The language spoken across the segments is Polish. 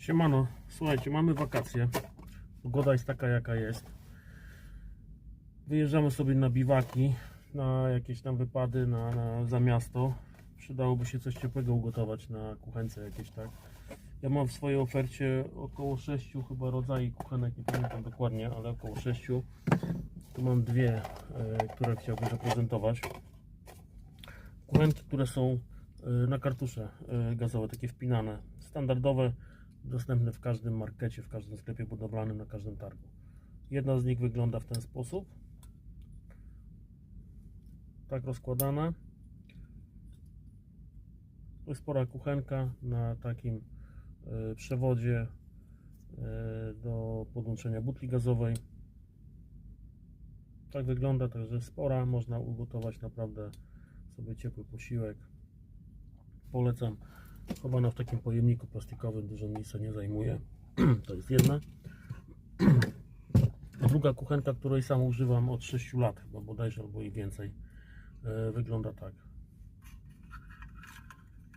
Siemano, słuchajcie, mamy wakacje. Pogoda jest taka jaka jest. Wyjeżdżamy sobie na biwaki, na jakieś tam wypady na, na, za miasto. Przydałoby się coś ciepłego ugotować na kuchence jakieś, tak? Ja mam w swojej ofercie około 6 chyba rodzajów kuchenek, nie pamiętam dokładnie, ale około 6. Tu mam dwie, e, które chciałbym zaprezentować. Kuchenki, które są e, na kartusze e, gazowe, takie wpinane, standardowe, dostępne w każdym markecie, w każdym sklepie budowlanym, na każdym targu. Jedna z nich wygląda w ten sposób. Tak rozkładana. To jest spora kuchenka na takim e, przewodzie e, do podłączenia butli gazowej. Tak wygląda, także spora, można ugotować naprawdę sobie ciepły posiłek. Polecam. Chowana w takim pojemniku plastikowym, dużo miejsca nie zajmuje. To jest jedna. Druga kuchenka, której sam używam od 6 lat, chyba bodajże albo i więcej, e, wygląda tak.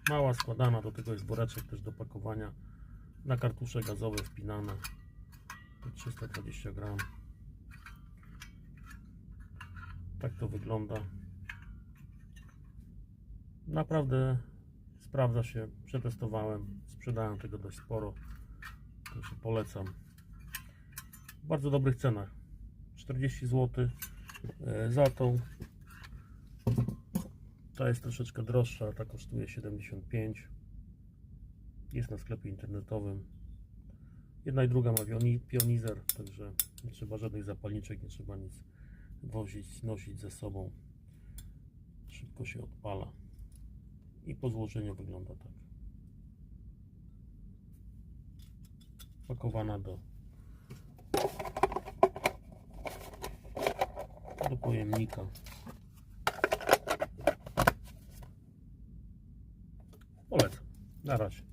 Mała, składana, do tego jest woreczek też do pakowania. Na kartusze gazowe wpinane. To 320 gram. Tak to wygląda. Naprawdę sprawdza się, przetestowałem, sprzedałem tego dość sporo, polecam. W bardzo dobrych cenach. 40 zł e, za tą. Ta jest troszeczkę droższa, ta kosztuje 75. Jest na sklepie internetowym. Jedna i druga ma pioni- pionizer, także nie trzeba żadnych zapalniczek, nie trzeba nic wozić, nosić ze sobą. Szybko się odpala i po złożeniu wygląda tak. Pakowana do do pojemnika. Polecam. Na razie.